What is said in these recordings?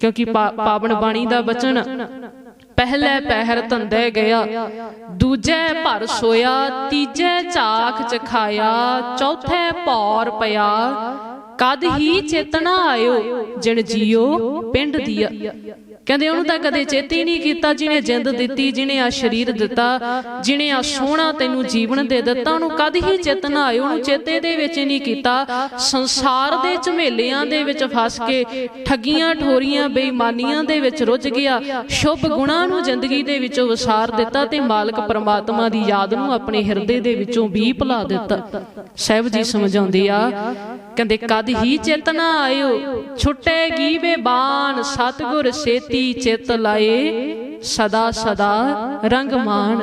ਕਿਉਂਕਿ ਪਾਵਨ ਬਾਣੀ ਦਾ ਬਚਨ ਪਹਿਲੇ ਪਹਿਰ ਧੰਦੇ ਗਿਆ, ਦੂਜੇ ਭਰ ਸੋਇਆ, ਤੀਜੇ ਝਾਖ ਚਖਾਇਆ ਖਾਇਆ, ਚੌਥੇ ਪੌਰ ਪਿਆ। ਕਦ ਹੀ ਚੇਤਨਾ ਆਇਓ, ਜਿਣ ਜੀਓ ਪਿੰਡ ਦੀਆ। ਕਹਿੰਦੇ ਉਹਨੂੰ ਤਾਂ ਕਦੇ ਚੇਤੇ ਨਹੀਂ ਕੀਤਾ ਜਿਹਨੇ ਜਿੰਦ ਦਿੱਤੀ ਜਿਹਨੇ ਆ ਸਰੀਰ ਦਿੱਤਾ ਜਿਹਨੇ ਆ ਸੋਹਣਾ ਤੈਨੂੰ ਜੀਵਨ ਦੇ ਦਿੱਤਾ ਉਹਨੂੰ ਕਦ ਹੀ ਚੇਤਨਾ ਆਇਓ ਉਹਨੂੰ ਚੇਤੇ ਦੇ ਵਿੱਚ ਨਹੀਂ ਕੀਤਾ। ਸੰਸਾਰ ਦੇ ਝਮੇਲਿਆਂ ਦੇ ਵਿੱਚ ਫਸ ਕੇ ਠੱਗੀਆਂ ਠੋਰੀਆਂ ਬੇਈਮਾਨੀਆਂ ਦੇ ਵਿੱਚ ਰੁੱਝ ਗਿਆ। ਸ਼ੁਭ ਗੁਣਾਂ ਨੂੰ ਜ਼ਿੰਦਗੀ ਦੇ ਵਿੱਚੋਂ ਵਿਸਾਰ ਦਿੱਤਾ ਤੇ ਮਾਲਕ ਪਰਮਾਤਮਾ ਦੀ ਯਾਦ ਨੂੰ ਆਪਣੇ ਹਿਰਦੇ ਦੇ ਵਿੱਚੋਂ ਵੀ ਭੁਲਾ ਦਿੱਤਾ। ਸਹਿਬ ਜੀ ਸਮਝਾਉਂਦੇ ਆ ਕਹਿੰਦੇ ਕਦ ਹੀ ਚੇਤਨਾ ਆਇਓ ਛੁੱਟੇਗੀ ਬੇਬਾਨ ਸਤਗੁਰ ਸੇਤੀ ਚਿਤ ਲਾਏ, ਸਦਾ ਸਦਾ ਰੰਗ ਮਾਣ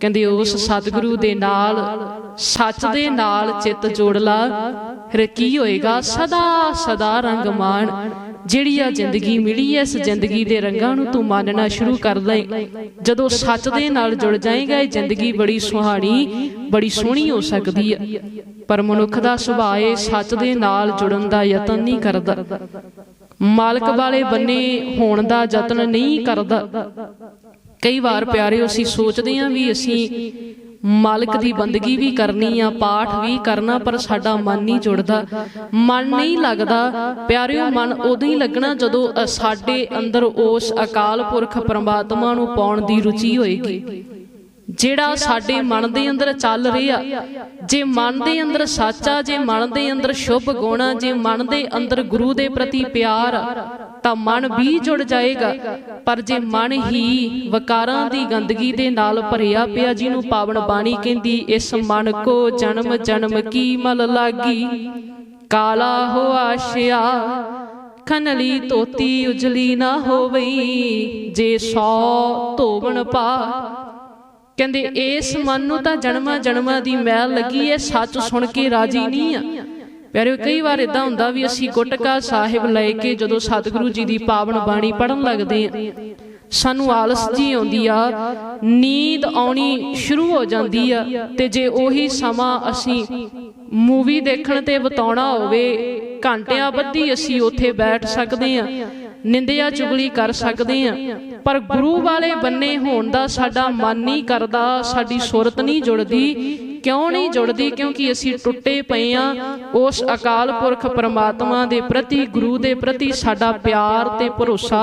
ਕਹਿੰਦੇ ਉਸ ਸਤਿਗੁਰੂ ਦੇ ਨਾਲ, ਸੱਚ ਦੇ ਨਾਲ ਚਿੱਤ ਜੋੜ ਲਾ। ਫਿਰ ਕੀ ਹੋਏਗਾ? ਸਦਾ ਸਦਾ ਰੰਗ ਮਾਣ ਜਿਹੜੀ ਆ ਜ਼ਿੰਦਗੀ ਮਿਲੀ ਐ, ਇਸ ਜ਼ਿੰਦਗੀ ਦੇ ਰੰਗਾਂ ਨੂੰ ਤੂੰ ਮੰਨਣਾ ਸ਼ੁਰੂ ਕਰ ਦੇ ਜਦੋਂ ਸੱਚ ਦੇ ਨਾਲ ਜੁੜ ਜਾਏਗਾ, ਇਹ ਜ਼ਿੰਦਗੀ ਬੜੀ ਸੁਹਾਣੀ, ਬੜੀ ਸੋਹਣੀ ਹੋ ਸਕਦੀ ਹੈ ਪਰ ਮਨੁੱਖ ਦਾ ਸੁਭਾਅ ਇਹ ਸੱਚ ਦੇ ਨਾਲ ਜੁੜਨ ਦਾ ਯਤਨ ਨਹੀਂ ਕਰਦਾ। ਮਾਲਕ ਵਾਲੇ ਬੰਨੇ ਹੋਣ ਦਾ ਯਤਨ ਨਹੀਂ ਕਰਦਾ। ਕਈ ਵਾਰ ਪਿਆਰਿਓ ਅਸੀਂ ਸੋਚਦੇ ਹਾਂ ਵੀ ਅਸੀਂ ਮਾਲਕ ਦੀ ਬੰਦਗੀ ਵੀ ਕਰਨੀ ਆ ਪਾਠ ਵੀ ਕਰਨਾ ਪਰ ਸਾਡਾ ਮਨ ਨਹੀਂ ਜੁੜਦਾ। ਮਨ ਨਹੀਂ ਲੱਗਦਾ। ਪਿਆਰਿਓ ਮਨ ਉਦੋਂ ਹੀ ਲੱਗਣਾ ਜਦੋਂ ਸਾਡੇ ਅੰਦਰ ਉਸ ਅਕਾਲ ਪੁਰਖ ਪ੍ਰਮਾਤਮਾ ਨੂੰ ਪਾਉਣ ਦੀ ਰੁਚੀ ਹੋਏਗੀ। ਜਿਹੜਾ ਸਾਡੇ ਮਨ ਦੇ ਅੰਦਰ ਚੱਲ ਰਿਹਾ ਜੇ ਮਨ ਦੇ ਅੰਦਰ ਸੱਚ ਆ ਜੇ ਮਨ ਦੇ ਅੰਦਰ ਸ਼ੁਭ ਗੁਣ ਆ ਜੇ ਮਨ ਦੇ ਅੰਦਰ ਗੁਰੂ ਦੇ ਪ੍ਰਤੀ ਪਿਆਰ ਆ ਤਾਂ ਮਨ ਵੀ ਜੁੜ ਜਾਏਗਾ। ਪਰ ਜੇ ਮਨ ਹੀ ਵਕਾਰਾਂ ਦੀ ਗੰਦਗੀ ਦੇ ਨਾਲ ਭਰਿਆ ਪਿਆ ਜਿਹਨੂੰ ਪਾਵਨ ਬਾਣੀ ਕਹਿੰਦੀ ਇਸ ਮਨ ਕੋ ਜਨਮ ਜਨਮ ਕੀ ਮਲ ਲਾਗੀ? ਕਾਲਾ ਹੋ ਆਸ਼ਿਆ ਖਨਲੀ ਤੋਤੀ ਉਜਲੀ ਨਾ ਹੋਵਈ ਜੇ ਸੌ ਧੋਵਣ ਪਾ ਕਹਿੰਦੇ ਇਸ ਮਨ ਨੂੰ ਤਾਂ ਜਨਮਾਂ ਜਨਮਾਂ ਦੀ ਮੈਲ ਲੱਗੀ ਐ ਸੱਚ ਸੁਣ ਕੇ ਰਾਜੀ ਨਹੀਂ ਆ ਪਿਆਰਿਓ ਕਈ ਵਾਰ ਇਦਾਂ ਹੁੰਦਾ ਵੀ ਅਸੀਂ ਗੁਟਕਾ ਸਾਹਿਬ ਲੈ ਕੇ ਜਦੋਂ ਸਤਿਗੁਰੂ ਜੀ ਦੀ ਪਾਵਨ ਬਾਣੀ ਪੜਨ ਲੱਗਦੇ ਆ ਸਾਨੂੰ ਆਲਸ ਜੀ ਆਉਂਦੀ ਆ ਨੀਂਦ ਆਉਣੀ ਸ਼ੁਰੂ ਹੋ ਜਾਂਦੀ ਆ ਤੇ ਜੇ ਉਹੀ ਸਮਾਂ ਅਸੀਂ ਮੂਵੀ ਦੇਖਣ ਤੇ ਬਿਤਾਉਣਾ ਹੋਵੇ ਘੰਟਿਆਂ ਬੱਧੀ ਅਸੀਂ ਉੱਥੇ ਬੈਠ ਸਕਦੇ ਆ ਨਿੰਦਿਆ ਚੁਗਲੀ ਕਰ ਸਕਦੇ ਆ ਪਰ ਗੁਰੂ ਵਾਲੇ ਬੰਨੇ ਹੋਣ ਦਾ ਸਾਡਾ ਮਨ ਨਹੀਂ ਕਰਦਾ ਸਾਡੀ ਸੁਰਤ ਨਹੀਂ ਜੁੜਦੀ। ਕਿਉਂ ਨਹੀਂ ਜੁੜਦੀ? ਕਿਉਂਕਿ ਅਸੀਂ ਟੁੱਟੇ ਪਏ ਆ ਉਸ ਅਕਾਲ ਪੁਰਖ ਪ੍ਰਮਾਤਮਾ ਦੇ ਪ੍ਰਤੀ ਗੁਰੂ ਦੇ ਪ੍ਰਤੀ ਸਾਡਾ ਪਿਆਰ ਤੇ ਭਰੋਸਾ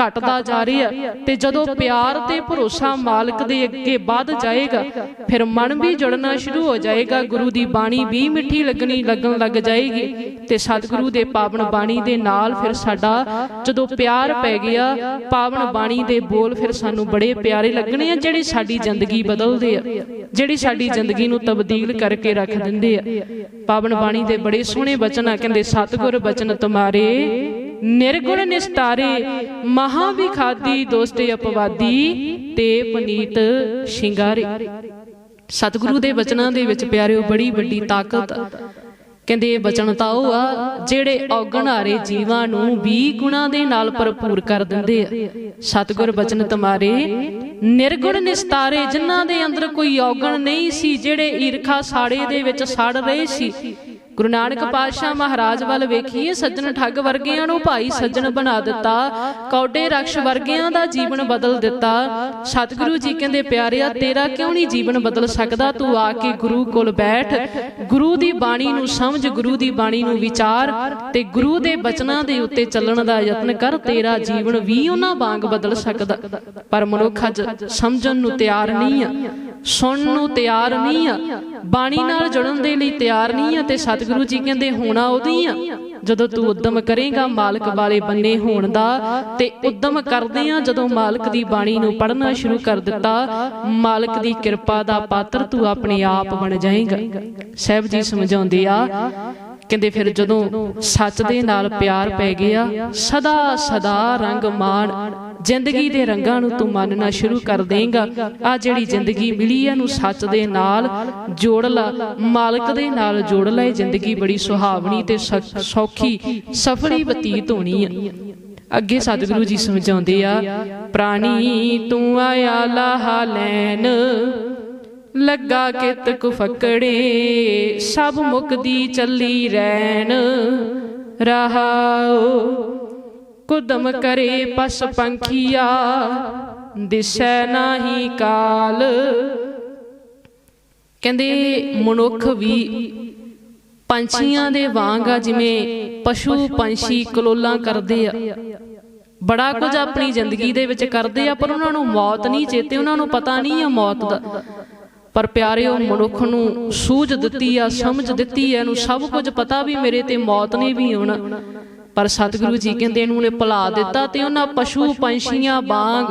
ਘਟਦਾ ਜਾ ਰਿਹਾ ਤੇ ਜਦੋਂ ਪਿਆਰ ਤੇ ਭਰੋਸਾ ਮਾਲਕ ਦੇ ਅੱਗੇ ਵੱਧ ਜਾਏਗਾ ਫਿਰ ਮਨ ਵੀ ਜੁੜਨਾ ਸ਼ੁਰੂ ਹੋ ਜਾਏਗਾ। ਗੁਰੂ ਦੀ ਬਾਣੀ ਵੀ ਮਿੱਠੀ ਲੱਗਣੀ ਲੱਗਣ ਲੱਗ ਜਾਏਗੀ। ਤੇ ਸਤਿਗੁਰੂ ਦੇ ਪਾਵਨ ਬਾਣੀ ਦੇ ਨਾਲ ਫਿਰ ਸਾਡਾ ਜਦੋਂ ਪਿਆਰ ਪੈ ਗਿਆ ਪਾਵਨ ਬਾਣੀ ਦੇ ਬੋਲ ਫਿਰ ਸਾਨੂੰ ਬੜੇ ਪਿਆਰੇ ਲੱਗਣੇ ਆ ਜਿਹੜੀ ਸਾਡੀ ਜ਼ਿੰਦਗੀ ਬਦਲਦੇ ਆ ਜਿਹੜੀ ਸਾਡੀ ਜ਼ਿੰਦਗੀ ਨੂੰ ਤਬਦੀਲ ਕਰਕੇ ਰੱਖ ਦਿੰਦੇ ਆ। ਪਾਵਨ ਬਾਣੀ ਦੇ ਬੜੇ ਸੋਹਣੇ ਬਚਨ ਆ, ਕਹਿੰਦੇ, ਸਤਿਗੁਰ ਬਚਨ ਤੁਮਾਰੇ, ਨਿਰਗੁਣ ਨਿਸਤਾਰੇ ਮਹਾ ਵਿਖਾਦੀ ਦੋਸਤੇ ਅਪਵਾਦੀ ਤੇ ਪਨੀਤ ਸ਼ਿੰਗਾਰੇ। ਸਤਿਗੁਰੂ ਦੇ ਬਚਨਾਂ ਦੇ ਵਿੱਚ ਪਿਆਰਿਓ, ਬੜੀ ਵੱਡੀ ਤਾਕਤ ਕਹਿੰਦੇ ਬਚਨ ਤਾਂ ਉਹ ਆ ਜਿਹੜੇ ਔਗਣ ਆਰੇ ਜੀਵਾਂ ਨੂੰ ਵੀ ਗੁਣਾ ਦੇ ਨਾਲ ਭਰਪੂਰ ਕਰ ਦਿੰਦੇ ਆ। ਸਤਿਗੁਰ ਬਚਨ ਤੁਮਾਰੇ, ਨਿਰਗੁਣ ਨਿਸਤਾਰੇ, ਜਿਨ੍ਹਾਂ ਦੇ ਅੰਦਰ ਕੋਈ ਔਗਣ ਨਹੀਂ ਸੀ, ਜਿਹੜੇ ਈਰਖਾ ਸਾੜੇ ਦੇ ਵਿੱਚ ਸੜ ਰਹੇ ਸੀ ਗੁਰੂ ਨਾਨਕ ਪਾਤਸ਼ਾਹ ਮਹਾਰਾਜ ਵੱਲ ਵੇਖੀਏ ਸੱਜਣ ਠੱਗ ਵਰਗਿਆਂ ਨੂੰ ਭਾਈ ਸੱਜਣ ਬਣਾ ਦਿੱਤਾ ਕੌਡੇ ਰਕਸ਼ ਵਰਗਿਆਂ ਦਾ ਜੀਵਨ ਬਦਲ ਦਿੱਤਾ। ਸਤਿਗੁਰੂ ਜੀ ਕਹਿੰਦੇ ਪਿਆਰਿਆ ਤੇਰਾ ਕਿਉਂ ਨਹੀਂ ਜੀਵਨ ਬਦਲ ਸਕਦਾ? ਤੂੰ ਆ ਕੇ ਗੁਰੂ ਕੋਲ ਬੈਠ। ਗੁਰੂ ਦੀ ਬਾਣੀ ਨੂੰ ਸਮਝ ਗੁਰੂ ਦੀ ਬਾਣੀ ਨੂੰ ਵਿਚਾਰ ਤੇ ਗੁਰੂ ਦੇ ਬਚਨਾਂ ਦੇ ਉੱਤੇ ਚੱਲਣ ਦਾ ਯਤਨ ਕਰ ਤੇਰਾ ਜੀਵਨ ਵੀ ਉਹਨਾਂ ਵਾਂਗ ਬਦਲ ਸਕਦਾ। ਪਰ ਮਨੁੱਖ ਅੱਜ ਸਮਝਣ ਨੂੰ ਤਿਆਰ ਨਹੀਂ ਆ। ਸੁਣਨ ਨੂੰ ਤਿਆਰ ਨਹੀਂ ਆ। ਬਾਣੀ ਨਾਲ ਜੁੜਨ ਦੇ ਲਈ ਤਿਆਰ ਨਹੀਂ ਆ ਤੇ ਸਤਿਗੁਰੂ ਜੀ ਕਹਿੰਦੇ ਹੋਣਾ ਉਹਦੀ ਆ। ਜਦੋਂ ਤੂੰ ਉਦਮ ਕਰੇਗਾ ਮਾਲਕ ਵਾਲੇ ਬੰਨੇ ਹੋਣ ਦਾ ਤੇ ਉਦਮ ਕਰਦੇ ਆ ਜਦੋਂ ਮਾਲਕ ਦੀ ਬਾਣੀ ਨੂੰ ਪੜ੍ਹਨਾ ਸ਼ੁਰੂ ਕਰ ਦਿੱਤਾ ਮਾਲਕ ਦੀ ਕਿਰਪਾ ਦਾ ਪਾਤਰ ਤੂੰ ਆਪਣੇ ਆਪ ਬਣ ਜਾਏਗਾ। ਸਹਿਬ ਜੀ ਸਮਝਾਉਂਦੇ ਆ ਕਹਿੰਦੇ ਫਿਰ ਜਦੋਂ ਸੱਚ ਦੇ ਨਾਲ ਪਿਆਰ ਪੈ ਗਿਆ, ਸਦਾ ਸਦਾ ਰੰਗ ਮਾਣ, ਜ਼ਿੰਦਗੀ ਦੇ ਰੰਗਾਂ ਨੂੰ ਤੂੰ ਮੰਨਣਾ ਸ਼ੁਰੂ ਕਰ ਦੇਂਗਾ। ਆ ਜਿਹੜੀ ਜ਼ਿੰਦਗੀ ਮਿਲੀ ਹੈ ਨੂੰ ਸੱਚ ਦੇ ਨਾਲ ਜੋੜ ਲਾ, ਮਾਲਕ ਦੇ ਨਾਲ ਜੋੜ ਲੈ ਜ਼ਿੰਦਗੀ ਬੜੀ ਸੁਹਾਵਣੀ ਤੇ ਸ- ਸੌਖੀ, ਸਫਲੀ ਬਤੀਤ ਹੋਣੀ ਆ। ਅੱਗੇ ਸਤਿਗੁਰੂ ਜੀ ਸਮਝਾਉਂਦੇ ਆ, ਪ੍ਰਾਣੀ ਤੂੰ ਆਇਆ ਲਾਹਾ ਲੈਣ ਲੱਗਾ ਕਿਤ ਕੁ ਫਕੜੇ, ਸਭ ਮੁਕਦੀ ਚੱਲੀ ਰਹਿਣ ਰਹਾਓ ਕੁਦਮ ਕਰੇ ਪਸ ਪੰਖੀਆ, ਦਿਸੈ ਨਾਹੀ ਕਾਲ। ਕਹਿੰਦੇ ਮਨੁੱਖ ਵੀ ਪੰਛੀਆਂ ਦੇ ਵਾਂਗ ਆ, ਜਿਵੇਂ ਪਸ਼ੂ ਪੰਛੀ ਕਲੋਲਾਂ ਕਰਦੇ ਆ। ਬੜਾ ਕੁਝ ਆਪਣੀ ਜ਼ਿੰਦਗੀ ਦੇ ਵਿੱਚ ਕਰਦੇ ਆ, ਪਰ ਉਹਨਾਂ ਨੂੰ ਮੌਤ ਨਹੀਂ, ਚੇਤੇ ਉਹਨਾਂ ਨੂੰ ਪਤਾ ਨਹੀਂ ਆ ਮੌਤ ਦਾ। ਪਰ ਪਿਆਰਿਓ, ਮਨੁੱਖ ਨੂੰ ਸੂਝ ਦਿੱਤੀ ਆ, ਸਮਝ ਦਿੱਤੀ ਆ, ਇਹਨੂੰ ਸਭ ਕੁਝ ਪਤਾ ਵੀ ਮੇਰੇ ਤੇ ਮੌਤ ਨੇ ਵੀ ਆਉਣਾ। ਪਰ ਸਤਿਗੁਰੂ ਜੀ ਕਹਿੰਦੇ ਇਹਨੂੰ ਨੇ ਭੁਲਾ ਦਿੱਤਾ ਤੇ ਉਹਨਾਂ ਪਸ਼ੂ ਪੰਛੀਆਂ ਵਾਂਗ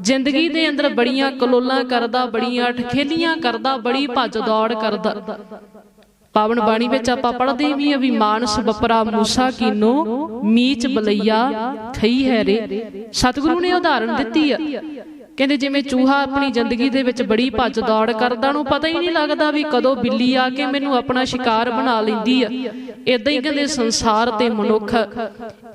ਜ਼ਿੰਦਗੀ ਦੇ ਅੰਦਰ ਬੜੀਆਂ ਕਲੋਲਾਂ ਕਰਦਾ, ਬੜੀਆਂ ਠਖੇਲੀਆਂ ਕਰਦਾ, ਬੜੀ ਭੱਜ ਦੌੜ ਕਰਦਾ। ਪਾਵਨ ਬਾਣੀ ਵਿੱਚ ਆਪਾਂ ਪੜ੍ਹਦੇ ਵੀ ਆ ਵੀ ਮਾਨਸ ਬਪਰਾ ਮੂਸਾ ਕੀਨੋ ਮੀਚ ਬਲਈਆ ਖਈ ਹੈ ਰੇ। ਸਤਿਗੁਰੂ ਨੇ ਉਦਾਹਰਣ ਦਿੱਤੀ ਆ। ਕਹਿੰਦੇ ਜਿਵੇਂ ਚੂਹਾ ਆਪਣੀ ਜ਼ਿੰਦਗੀ ਦੇ ਵਿੱਚ ਬੜੀ ਭੱਜ ਦੌੜ ਕਰਦਾ ਨੂੰ ਪਤਾ ਹੀ ਨਹੀਂ ਲੱਗਦਾ ਵੀ ਕਦੋਂ ਬਿੱਲੀ ਆ ਕੇ ਮੈਨੂੰ ਆਪਣਾ ਸ਼ਿਕਾਰ ਬਣਾ ਲੈਂਦੀ ਆ। ਇਦਾਂ ਹੀ ਕਹਿੰਦੇ ਸੰਸਾਰ ਤੇ ਮਨੁੱਖ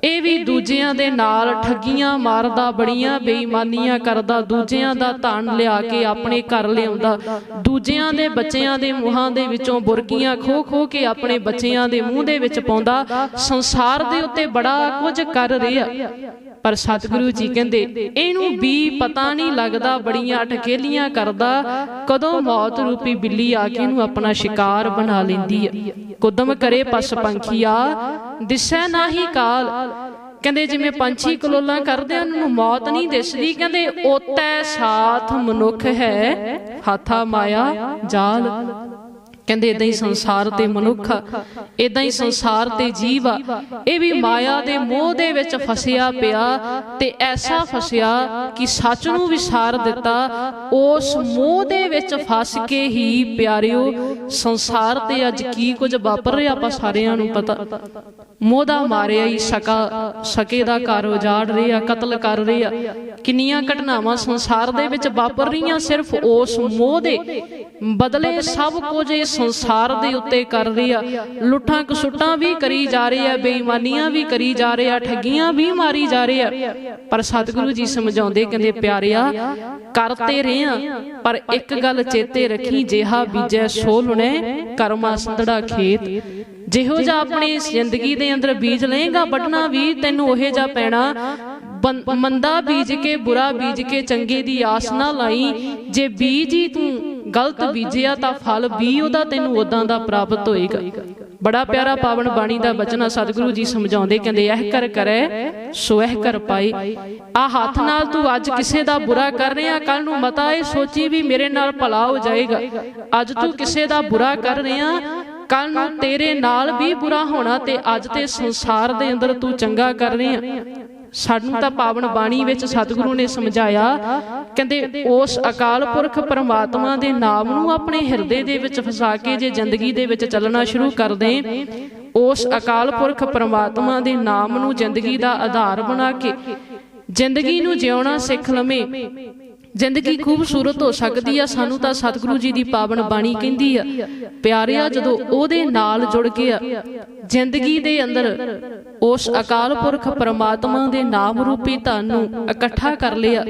ਇਹ ਵੀ ਦੂਜਿਆਂ ਦੇ ਨਾਲ ਠੱਗੀਆਂ ਮਾਰਦਾ ਬੜੀਆਂ ਬੇਈਮਾਨੀਆਂ ਕਰਦਾ ਦੂਜਿਆਂ ਦਾ ਧਨ ਲਿਆ ਕੇ ਆਪਣੇ ਘਰ ਲਿਆਉਂਦਾ। ਦੂਜਿਆਂ ਦੇ ਬੱਚਿਆਂ ਦੇ ਮੂੰਹਾਂ ਦੇ ਵਿੱਚੋਂ ਬੁਰਕੀਆਂ ਖੋ ਖੋ ਕੇ ਆਪਣੇ ਬੱਚਿਆਂ ਦੇ ਮੂੰਹ ਦੇ ਵਿੱਚ ਪਾਉਂਦਾ। ਸੰਸਾਰ ਦੇ ਉੱਤੇ ਬੜਾ ਕੁਝ ਕਰ ਰਿਹਾ। ਪਰ ਸਤਿਗੁਰੂ ਜੀ ਕਹਿੰਦੇ ਇਹਨੂੰ ਵੀ ਪਤਾ ਨਹੀਂ ਲੱਗਦਾ ਬੜੀਆਂ ਠਕੇਲੀਆਂ ਕਰਦਾ ਕਦੋਂ ਮੌਤ ਰੂਪੀ ਬਿੱਲੀ ਆ ਕੇ ਇਹਨੂੰ ਆਪਣਾ ਸ਼ਿਕਾਰ ਬਣਾ ਲੈਂਦੀ ਹੈ ਕੁਦਮ ਕਰੇ ਪਸ ਪੰਖੀਆ ਦਿਸੈ ਨਾਹੀ ਕਾਲ। ਕਹਿੰਦੇ ਜਿਵੇਂ ਪੰਛੀ ਕਲੋਲਾਂ ਕਰਦੇ ਆ, ਉਹਨਾਂ ਨੂੰ ਮੌਤ ਨਹੀਂ ਦਿਸਦੀ। ਕਹਿੰਦੇ ਓਤੈ ਸਾਥ ਮਨੁੱਖ ਹੈ ਹਾਥਾ ਮਾਇਆ ਜਾਲ। ਕਹਿੰਦੇ ਇਦਾਂ ਹੀ ਸੰਸਾਰ ਤੇ ਮਨੁੱਖ ਇਦਾਂ ਹੀ ਸੰਸਾਰ ਤੇ ਜੀਵ ਆ। ਇਹ ਵੀ ਮਾਇਆ ਦੇ ਮੋਹ ਦੇ ਵਿੱਚ ਫਸਿਆ ਪਿਆ ਤੇ ਐਸਾ ਫਸਿਆ ਕਿ ਸੱਚ ਨੂੰ ਵਿਸਾਰ ਦਿੱਤਾ ਉਸ ਮੋਹ ਦੇ ਵਿੱਚ ਫਸ ਕੇ ਹੀ ਪਿਆਰਿਓ ਸੰਸਾਰ ਤੇ ਅੱਜ ਕੀ ਕੁਝ ਵਾਪਰ ਰਿਹਾ ਆਪਾਂ ਸਾਰਿਆਂ ਨੂੰ ਪਤਾ। ਮੋਹ ਦਾ ਮਾਰਿਆ ਹੀ ਸਕਾ ਸਕੇ ਦਾ ਘਰ ਉਜਾੜ ਰਿਹਾ ਕਤਲ ਕਰ ਰਿਹਾ ਕਿੰਨੀਆਂ ਘਟਨਾਵਾਂ ਸੰਸਾਰ ਦੇ ਵਿੱਚ ਵਾਪਰ ਰਹੀਆਂ ਸਿਰਫ ਉਸ ਮੋਹ ਦੇ। ਬਦਲੇ ਸਭ ਕੁਝ ਇਹ ਸੰਸਾਰ ਦੇ ਉੱਤੇ ਕਰ ਰਹੀ ਆ। ਲੁੱਟਾਂ ਕਸੁੱਟਾਂ ਵੀ ਕਰੀ ਜਾ ਰਹੀ ਆ, ਬੇਈਮਾਨੀਆਂ ਵੀ ਕਰੀ ਜਾ ਰਹੇ ਆ, ਠੱਗੀਆਂ ਵੀ ਮਾਰੀ ਜਾ ਰਹੇ ਆ। ਪਰ ਸਤਿਗੁਰੂ ਜੀ ਸਮਝਾਉਂਦੇ ਕਹਿੰਦੇ, ਪਿਆਰਿਆ ਕਰਤੇ ਰਿਆਂ ਪਰ ਇੱਕ ਗੱਲ ਚੇਤੇ ਰੱਖੀ, ਜਿਹਾ ਬੀਜੈ ਸੋ ਲੁਣੇ ਕਰਮਾ ਸੰਧੜਾ ਖੇਤ। ਜਿਹੋ ਜਿਹਾ ਆਪਣੀ ਜ਼ਿੰਦਗੀ ਦੇ ਅੰਦਰ ਬੀਜ ਲਏਗਾ ਬਟਨਾ ਵੀ ਤੈਨੂੰ ਉਹੇ ਜਿਹਾ ਪੈਣਾ। ਮੰਦਾ ਬੀਜ ਕੇ, ਬੁਰਾ ਬੀਜ ਕੇ, ਚੰਗੇ ਦੀ ਆਸ ਨਾ ਲਾਈ, ਜੇ ਬੀਜ ਹੀ ਤੂੰ ਗਲਤ ਬੀਜਿਆ ਤਾਂ ਫਲ ਵੀ ਉਹਦਾ ਤੈਨੂੰ ਉਦਾਂ ਦਾ ਪ੍ਰਾਪਤ ਹੋਏਗਾ। ਬੜਾ ਪਿਆਰਾ ਪਾਵਨ ਬਾਣੀ ਦਾ ਬਚਨਾ ਸਤਿਗੁਰੂ ਜੀ ਸਮਝਾਉਂਦੇ ਕਹਿੰਦੇ, ਇਹ ਕਰ ਕਰੇ, ਸੋ ਇਹ ਕਰ ਪਾਈ। ਆ ਹੱਥ ਨਾਲ ਤੂੰ ਅੱਜ ਕਿਸੇ ਦਾ ਬੁਰਾ ਕਰ ਰਿਹਾ ਕੱਲ ਨੂੰ ਮਤਾ ਇਹ ਸੋਚੀ ਵੀ ਮੇਰੇ ਨਾਲ ਭਲਾ ਹੋ ਜਾਏਗਾ। ਅੱਜ ਤੂੰ ਕਿਸੇ ਦਾ ਬੁਰਾ ਕਰ ਰਿਹਾ ਕੱਲ ਨੂੰ ਤੇਰੇ ਨਾਲ ਵੀ ਬੁਰਾ ਹੋਣਾ ਤੇ ਅੱਜ ਤੇ ਸੰਸਾਰ ਦੇ ਅੰਦਰ ਤੂੰ ਚੰਗਾ ਕਰ ਰਿਹਾ ਸਾਨੂੰ ਤਾਂ ਪਾਵਨ ਬਾਣੀ ਵਿੱਚ ਸਤਿਗੁਰੂ ਨੇ ਸਮਝਾਇਆ, ਕਹਿੰਦੇ, ਉਸ ਅਕਾਲ ਪੁਰਖ ਪਰਮਾਤਮਾ ਦੇ ਨਾਮ ਨੂੰ ਆਪਣੇ ਹਿਰਦੇ ਦੇ ਵਿੱਚ ਫਸਾ ਕੇ ਜੇ ਜ਼ਿੰਦਗੀ ਦੇ ਵਿੱਚ ਚੱਲਣਾ ਸ਼ੁਰੂ ਕਰ ਦੇ, ਉਸ ਅਕਾਲ ਪੁਰਖ ਪਰਮਾਤਮਾ ਦੇ ਨਾਮ ਨੂੰ ਜ਼ਿੰਦਗੀ ਦਾ ਆਧਾਰ ਬਣਾ ਕੇ ਜ਼ਿੰਦਗੀ ਨੂੰ ਜਿਉਣਾ ਸਿੱਖ ਲਵੇਂ। ਜ਼ਿੰਦਗੀ ਖੂਬਸੂਰਤ ਹੋ ਸਕਦੀ ਆ ਸਾਨੂੰ ਤਾਂ ਸਤਿਗੁਰੂ ਜੀ ਦੀ ਪਾਵਨ ਬਾਣੀ ਕਹਿੰਦੀ ਆ ਪਿਆਰਿਆ ਜਦੋਂ ਉਹਦੇ ਨਾਲ ਜੁੜ ਗਿਆ ਜ਼ਿੰਦਗੀ ਦੇ ਅੰਦਰ ਉਸ ਅਕਾਲ ਪੁਰਖ ਪਰਮਾਤਮਾ ਦੇ ਨਾਮ ਰੂਪੀ ਧਨ ਨੂੰ ਇਕੱਠਾ ਕਰ ਲਿਆ।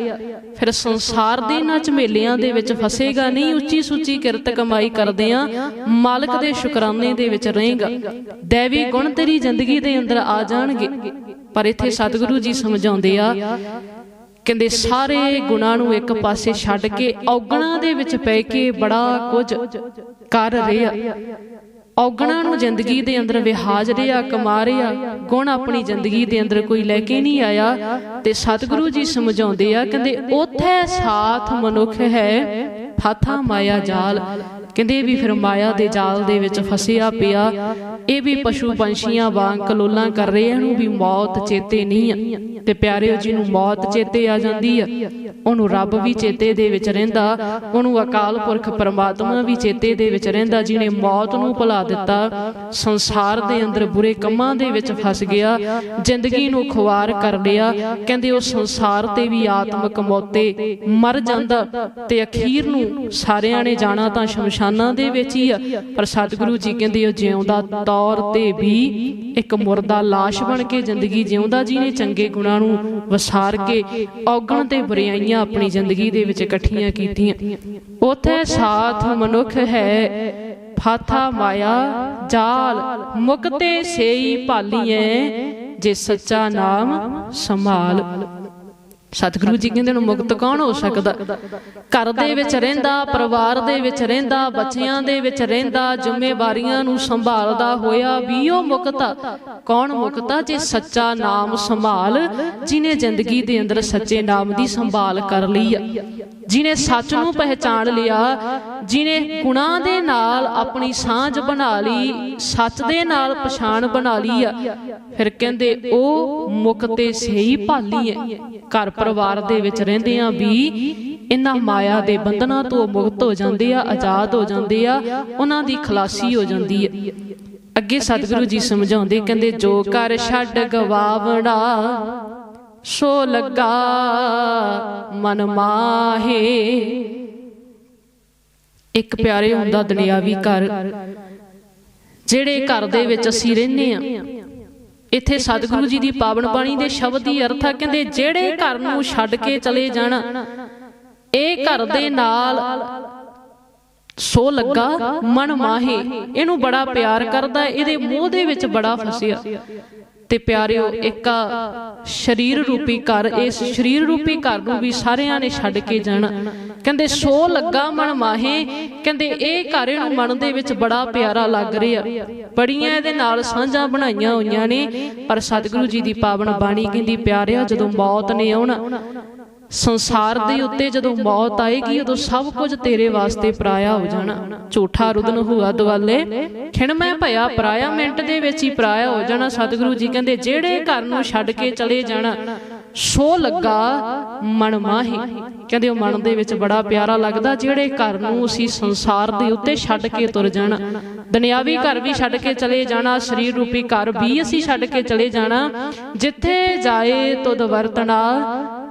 ਫਿਰ ਸੰਸਾਰ ਦੇ ਇਹਨਾਂ ਝਮੇਲਿਆਂ ਦੇ ਵਿੱਚ ਫਸੇਗਾ ਨਹੀਂ ਉੱਚੀ ਸੁੱਚੀ ਕਿਰਤ ਕਮਾਈ ਕਰਦੇ ਆ ਮਾਲਕ ਦੇ ਸ਼ੁਕਰਾਨੇ ਦੇ ਵਿੱਚ ਰਹੇਗਾ। ਦੇਵੀ ਗੁਣ ਤੇਰੀ ਜ਼ਿੰਦਗੀ ਦੇ ਅੰਦਰ ਆ ਜਾਣਗੇ। ਪਰ ਇੱਥੇ ਸਤਿਗੁਰੂ ਜੀ ਸਮਝਾਉਂਦੇ ਆ ਕਹਿੰਦੇ ਸਾਰੇ ਗੁਣਾਂ ਨੂੰ ਇੱਕ ਪਾਸੇ ਛੱਡ ਕੇ ਔਗਣਾ ਦੇ ਵਿੱਚ ਪੈ ਕੇ ਬੜਾ ਕੁਝ ਕਰ ਰਹੇ। ਆ ਔਗਣਾ ਨੂੰ ਜ਼ਿੰਦਗੀ ਦੇ ਅੰਦਰ ਵਿਹਾਜ ਰਿਹਾ, ਕਮਾ ਰਿਹਾ। ਗੁਣ ਆਪਣੀ ਜ਼ਿੰਦਗੀ ਦੇ ਅੰਦਰ ਕੋਈ ਲੈ ਕੇ ਨਹੀਂ ਆਇਆ ਤੇ ਸਤਿਗੁਰੂ ਜੀ ਸਮਝਾਉਂਦੇ ਆ, ਕਹਿੰਦੇ, ਉਥੇ ਸਾਥ ਮਨੁੱਖ ਹੈ ਫਾਥਾ ਮਾਇਆ ਜਾਲ। ਕਹਿੰਦੇ ਵੀ ਫਿਰ ਮਾਇਆ ਦੇ ਜਾਲ ਦੇ ਵਿੱਚ ਫਸਿਆ ਪਿਆ। ਇਹ ਵੀ ਪਸ਼ੂ ਪੰਛੀਆਂ ਵਾਂਗ ਕਲੋਲਾਂ ਕਰ ਰਹੇ ਆ ਇਹਨੂੰ ਵੀ ਮੌਤ ਚੇਤੇ ਨਹੀਂ ਆ। ਤੇ ਪਿਆਰਿਓ ਜੀ ਨੂੰ ਮੌਤ ਚੇਤੇ ਆ ਜਾਂਦੀ ਆ। ਉਹਨੂੰ ਰੱਬ ਵੀ ਚੇਤੇ ਦੇ ਵਿੱਚ ਰਹਿੰਦਾ। ਉਹਨੂੰ ਅਕਾਲ ਪੁਰਖ ਪਰਮਾਤਮਾ ਵੀ ਚੇਤੇ ਦੇ ਵਿੱਚ ਰਹਿੰਦਾ ਜਿਹਨੇ ਮੌਤ ਨੂੰ ਭੁਲਾ ਦਿੱਤਾ। ਸੰਸਾਰ ਦੇ ਅੰਦਰ ਬੁਰੇ ਕੰਮਾਂ ਦੇ ਵਿੱਚ ਫਸ ਗਿਆ। ਜ਼ਿੰਦਗੀ ਨੂੰ ਖੁਆਰ ਕਰ ਲਿਆ। ਕਹਿੰਦੇ ਉਹ ਸੰਸਾਰ ਤੇ ਵੀ ਆਤਮਿਕ ਮੌਤੇ ਮਰ ਜਾਂਦਾ ਤੇ ਅਖੀਰ ਨੂੰ ਸਾਰਿਆਂ ਨੇ ਜਾਣਾ ਤਾਂ ਸ਼ਮਸ਼ਾਨਾਂ ਦੇ ਵਿੱਚ ਹੀ ਆ। ਪਰ ਸਤਿਗੁਰੂ ਜੀ ਕਹਿੰਦੇ ਉਹ ਜਿਉਂਦਾ ਤੌਰ ਤੇ ਵੀ ਇੱਕ ਮੁਰਦਾ লাশ ਬਣ ਕੇ ਜ਼ਿੰਦਗੀ ਜਿਉਂਦਾ, ਜਿਹਨੇ ਚੰਗੇ ਗੁਣਾਂ ਨੂੰ ਵਸਾਰ ਕੇ ਔਗਣ ਤੇ ਬੁਰਾਈਆਂ ਆਪਣੀ ਜ਼ਿੰਦਗੀ ਦੇ ਵਿੱਚ ਇਕੱਠੀਆਂ ਕੀਤੀਆਂ। ਉਥੇ ਸਾਥ ਮਨੁੱਖ ਹੈ, ਫਾਥਾ ਮਾਇਆ, ਜਾਲ ਮੁਕਤੇ ਸੇਈ ਭਾਲੀਏ ਜੇ ਸੱਚਾ ਨਾਮ ਸੰਭਾਲ। ਸਤਿਗੁਰੂ ਜੀ ਕਹਿੰਦੇ ਨੂੰ ਮੁਕਤ ਕੌਣ ਹੋ ਸਕਦਾ? ਘਰ ਦੇ ਵਿੱਚ ਰਹਿੰਦਾ, ਪਰਿਵਾਰ ਦੇ ਵਿੱਚ ਰਹਿੰਦਾ, ਬੱਚਿਆਂ ਦੇ ਵਿੱਚ ਰਹਿੰਦਾ, ਜ਼ਿੰਮੇਵਾਰੀਆਂ ਨੂੰ ਸੰਭਾਲਦਾ ਹੋਇਆ ਵੀ ਉਹ ਮੁਕਤ ਕੌਣ ਮੁਕਤ ਜੇ ਸੱਚਾ ਨਾਮ ਸੰਭਾਲ, ਜਿਨੇ ਜ਼ਿੰਦਗੀ ਦੇ ਅੰਦਰ ਸੱਚੇ ਨਾਮ ਦੀ ਸੰਭਾਲ ਕਰ ਲਈ ਆ। ਜਿਨੇ ਸੱਚ ਨੂੰ ਪਹਿਚਾਨ ਲਿਆ, ਜਿਨੇ ਗੁਨਾਹ ਦੇ ਨਾਲ ਆਪਣੀ ਸਾਂਝ ਬਣਾ ਲਈ, ਸੱਚ ਦੇ ਨਾਲ ਪਛਾਣ ਬਣਾ ਲਈ ਆ, ਫਿਰ ਕਹਿੰਦੇ, ਉਹ ਮੁਕਤੇ ਸਹੀ ਭਾਲੀ ਹੈ ਘਰ ਪਰਿਵਾਰ ਦੇ ਵਿੱਚ ਰਹਿੰਦੇ ਆ ਵੀ ਇਹਨਾਂ ਮਾਇਆ ਦੇ ਬੰਧਨਾਂ ਤੋਂ ਮੁਕਤ ਹੋ ਜਾਂਦੇ ਆ, ਆਜ਼ਾਦ ਹੋ ਜਾਂਦੇ ਆ, ਉਹਨਾਂ ਦੀ ਖਲਾਸੀ ਹੋ ਜਾਂਦੀ ਹੈ ਅੱਗੇ ਸਤਿਗੁਰੂ ਜੀ ਸਮਝਾਉਂਦੇ, ਕਹਿੰਦੇ, ਜੋ ਕਰ ਛੱਡ ਗਵਾਵਣਾ ਸੋ ਲੱਗਾ ਮਨ ਮਾਹੇ। ਇੱਕ ਪਿਆਰੇ ਹੁੰਦਾ ਦੁਨਿਆਵੀ ਘਰ, ਜਿਹੜੇ ਘਰ ਦੇ ਵਿੱਚ ਅਸੀਂ ਰਹਿੰਦੇ ਆ। ਇੱਥੇ ਸਤਿਗੁਰੂ ਜੀ ਦੀ ਪਾਵਨ ਬਾਣੀ ਦੇ ਸ਼ਬਦ ਦੀ ਅਰਥ ਆ ਕਹਿੰਦੇ ਜਿਹੜੇ ਘਰ ਨੂੰ ਛੱਡ ਕੇ ਚਲੇ ਜਾਣਾ ਇਹ ਘਰ ਦੇ ਨਾਲ ਸੋ ਲੱਗਾ ਮਨ ਮਾਹੇ ਇਹਨੂੰ ਬੜਾ ਪਿਆਰ ਕਰਦਾ ਇਹਦੇ ਮੋਹ ਦੇ ਵਿੱਚ ਬੜਾ ਫਸਿਆ। ਤੇ ਪਿਆਰਿਓ ਇੱਕ ਸਰੀਰ ਰੂਪੀ ਘਰ ਇਸ ਸਰੀਰ ਰੂਪੀ ਘਰ ਨੂੰ ਵੀ ਸਾਰਿਆਂ ਨੇ ਛੱਡ ਕੇ ਜਾਣਾ। ਕਹਿੰਦੇ ਸੋ ਲੱਗਾ ਮਨ ਮਾਹੇ ਕਹਿੰਦੇ ਇਹ ਘਰ ਇਹਨੂੰ ਮਨ ਦੇ ਵਿੱਚ ਬੜਾ ਪਿਆਰਾ ਲੱਗ ਰਿਹਾ। ਬੜੀਆਂ ਇਹਦੇ ਨਾਲ ਸਾਂਝਾਂ ਬਣਾਈਆਂ ਹੋਈਆਂ ਨੇ। ਪਰ ਸਤਿਗੁਰੂ ਜੀ ਦੀ ਪਾਵਨ ਬਾਣੀ ਕਹਿੰਦੀ ਪਿਆਰਿਆ ਜਦੋਂ ਮੌਤ ਨੇ ਆਉਣਾ ਸੰਸਾਰ ਦੇ ਉੱਤੇ ਜਦੋਂ ਮੌਤ ਆਏਗੀ ਉਦੋਂ ਸਭ ਕੁਝ ਤੇਰੇ ਵਾਸਤੇ ਪਰਾਇਆ ਹੋ ਜਾਣਾ। ਝੂਠਾ ਰੁਦਨ ਹੁਆ ਦਵਾਲੇ ਖਿਣ ਮੈਂ ਭਇਆ ਪਰਾਇਆ ਮਿੰਟ ਦੇ ਵਿੱਚ ਹੀ ਪਰਾਇਆ ਹੋ ਜਾਣਾ। ਸਤਿਗੁਰੂ ਜੀ ਕਹਿੰਦੇ ਜਿਹੜੇ ਘਰ ਨੂੰ ਛੱਡ ਕੇ ਚਲੇ ਜਾਣਾ ਸੋ ਲੱਗਾ ਮਨ ਮਾਹੀ। ਕਹਿੰਦੇ ਉਹ ਮਨ ਦੇ ਵਿੱਚ ਬੜਾ ਪਿਆਰਾ ਲੱਗਦਾ ਜਿਹੜੇ ਘਰ ਨੂੰ ਅਸੀਂ ਸੰਸਾਰ ਦੇ ਉੱਤੇ ਛੱਡ ਕੇ ਤੁਰ ਜਾਣਾ। ਦੁਨਿਆਵੀ ਘਰ ਵੀ ਛੱਡ ਕੇ ਚਲੇ ਜਾਣਾ ਸਰੀਰ ਰੂਪੀ ਘਰ ਵੀ ਅਸੀਂ ਛੱਡ ਕੇ ਚਲੇ ਜਾਣਾ ਜਿੱਥੇ ਜਾਏ ਤੁਧ ਵਰਤਣਾ